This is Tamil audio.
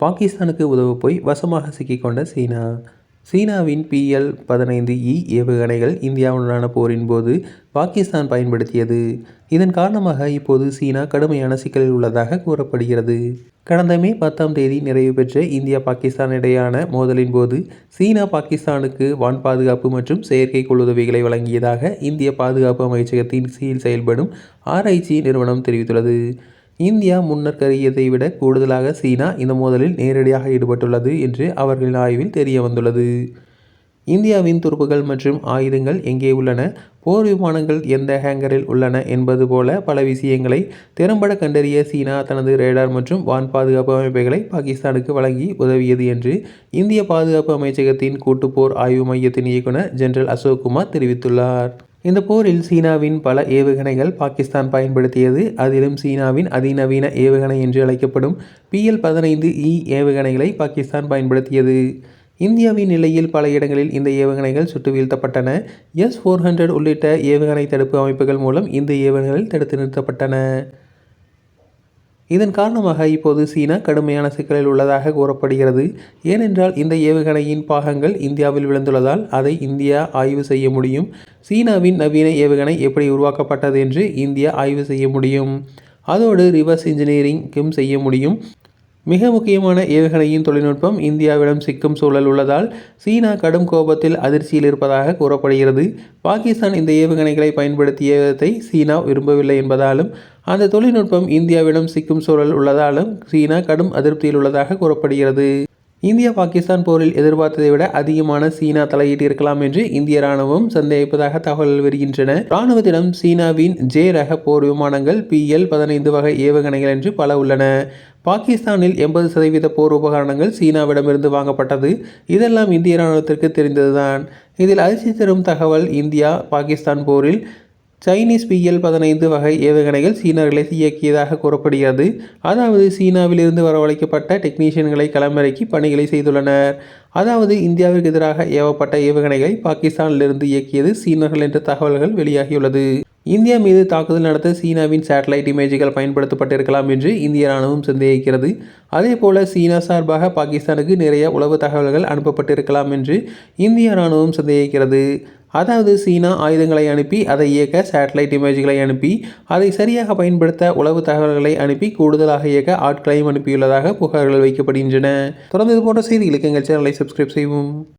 பாகிஸ்தானுக்கு உதவ போய் வசமாக சிக்கிக்கொண்ட சீனா. சீனாவின் பிஎல் பதினைந்து இ ஏவுகணைகள் இந்தியாவுடனான போரின் போது பாகிஸ்தான் பயன்படுத்தியது. இதன் காரணமாக இப்போது சீனா கடுமையான சிக்கலில் உள்ளதாக கூறப்படுகிறது. கடந்த மே பத்தாம் தேதி நிறைவு பெற்ற இந்தியா பாகிஸ்தான் இடையான மோதலின் போது சீனா பாகிஸ்தானுக்கு வான் பாதுகாப்பு மற்றும் செயற்கைக்கோள் உதவிகளை வழங்கியதாக இந்திய பாதுகாப்பு அமைச்சகத்தின் கீழ் செயல்படும் ஆராய்ச்சி நிறுவனம் தெரிவித்துள்ளது. இந்தியா முன்னர் கருதியதை விட கூடுதலாக சீனா இந்த மோதலில் நேரடியாக ஈடுபட்டுள்ளது என்று அவர்களின் ஆய்வில் தெரிய வந்துள்ளது. இந்தியாவின் துருப்புகள் மற்றும் ஆயுதங்கள் எங்கே உள்ளன? போர் விமானங்கள் எந்த ஹேங்கரில் உள்ளன என்பது போல பல விஷயங்களை திறம்பட கண்டறிய சீனா தனது ரேடார் மற்றும் வான் பாதுகாப்பு அமைப்புகளை பாகிஸ்தானுக்கு வழங்கி உதவியது என்று இந்திய பாதுகாப்பு அமைச்சகத்தின் கூட்டுப்போர் ஆய்வு மையத்தின் இயக்குனர் ஜெனரல் அசோக் குமார் தெரிவித்துள்ளார். இந்த போரில் சீனாவின் பல ஏவுகணைகள் பாகிஸ்தான் பயன்படுத்தியது. அதிலும் சீனாவின் அதிநவீன ஏவுகணை என்று அழைக்கப்படும் பிஎல் பதினைந்து இ ஏவுகணைகளை பாகிஸ்தான் பயன்படுத்தியது. இந்தியாவின் நிலையில் பல இடங்களில் இந்த ஏவுகணைகள் சுட்டு வீழ்த்தப்பட்டன. எஸ் ஃபோர் ஹண்ட்ரட் உள்ளிட்ட ஏவுகணை தடுப்பு அமைப்புகள் மூலம் இந்த ஏவுகணைகள் தடுத்து நிறுத்தப்பட்டன. இதன் காரணமாக இப்போது சீனா கடுமையான சிக்கலில் உள்ளதாக கூறப்படுகிறது. ஏனென்றால் இந்த ஏவுகணையின் பாகங்கள் இந்தியாவில் விழுந்துள்ளதால் அதை இந்தியா ஆய்வு செய்ய முடியும். சீனாவின் நவீன ஏவுகணை எப்படி உருவாக்கப்பட்டது என்று இந்தியா ஆய்வு செய்ய முடியும். அதோடு ரிவர்ஸ் இன்ஜினியரிங்கும் செய்ய முடியும். மிக முக்கியமான ஏவுகணையின் தொழில்நுட்பம் இந்தியாவிடம் சிக்கும் சூழல் உள்ளதால் சீனா கடும் கோபத்தில் அதிர்ச்சியில் இருப்பதாக கூறப்படுகிறது. பாகிஸ்தான் இந்த ஏவுகணைகளை பயன்படுத்தியதை சீனா விரும்பவில்லை என்பதாலும் அந்த தொழில்நுட்பம் இந்தியாவிடம் சிக்கும் சூழல் உள்ளதாலும் சீனா கடும் அதிருப்தியில் உள்ளதாக கூறப்படுகிறது. இந்தியா பாகிஸ்தான் போரில் எதிர்பார்த்ததை விட அதிகமான சீனா தலையீட்டு இருக்கலாம் என்று இந்திய ராணுவம் சந்தேகிப்பதாக தகவல்கள் வருகின்றன. ராணுவத்திடம் சீனாவின் ஜே ரக போர் விமானங்கள் பி எல் பதினைந்து வகை ஏவுகணைகள் என்று பல உள்ளன. பாகிஸ்தானில் எண்பது சதவீத போர் உபகரணங்கள் சீனாவிடமிருந்து வாங்கப்பட்டது. இதெல்லாம் இந்திய ராணுவத்திற்கு தெரிந்ததுதான். இதில் அதிர்ச்சி தரும் தகவல் இந்தியா பாகிஸ்தான் போரில் சைனீஸ் பிஎல் பதினைந்து வகை ஏவுகணைகள் சீனர்களை இயக்கியதாக கூறப்படுகிறது. அதாவது சீனாவிலிருந்து வரவழைக்கப்பட்ட டெக்னீஷியன்களை களமிறக்கி பணிகளை செய்துள்ளனர். அதாவது இந்தியாவிற்கு எதிராக ஏவப்பட்ட ஏவுகணைகளை பாகிஸ்தானிலிருந்து இயக்கியது சீனர்கள் என்ற தகவல்கள் வெளியாகியுள்ளது. இந்தியா மீது தாக்குதல் நடத்த சீனாவின் சேட்டலைட் இமேஜ்கள் பயன்படுத்தப்பட்டிருக்கலாம் என்று இந்திய ராணுவம் சந்தேகிக்கிறது அதே போல சீனா சார்பாக பாகிஸ்தானுக்கு நிறைய உளவு தகவல்கள் அனுப்பப்பட்டிருக்கலாம் என்று இந்திய ராணுவம் சந்தேகிக்கிறது அதாவது சீனா ஆயுதங்களை அனுப்பி அதை இயக்க சேட்டலைட் இமேஜ்களை அனுப்பி அதை சரியாக பயன்படுத்த உளவு தகவல்களை அனுப்பி கூடுதலாக இயக்க ஆட்களையும் அனுப்பியுள்ளதாக புகார்கள் வைக்கப்படுகின்றன. தொடர்ந்து இது போன்ற செய்திகளுக்கு எங்கள் சேனலை சப்ஸ்கிரைப் செய்வோம்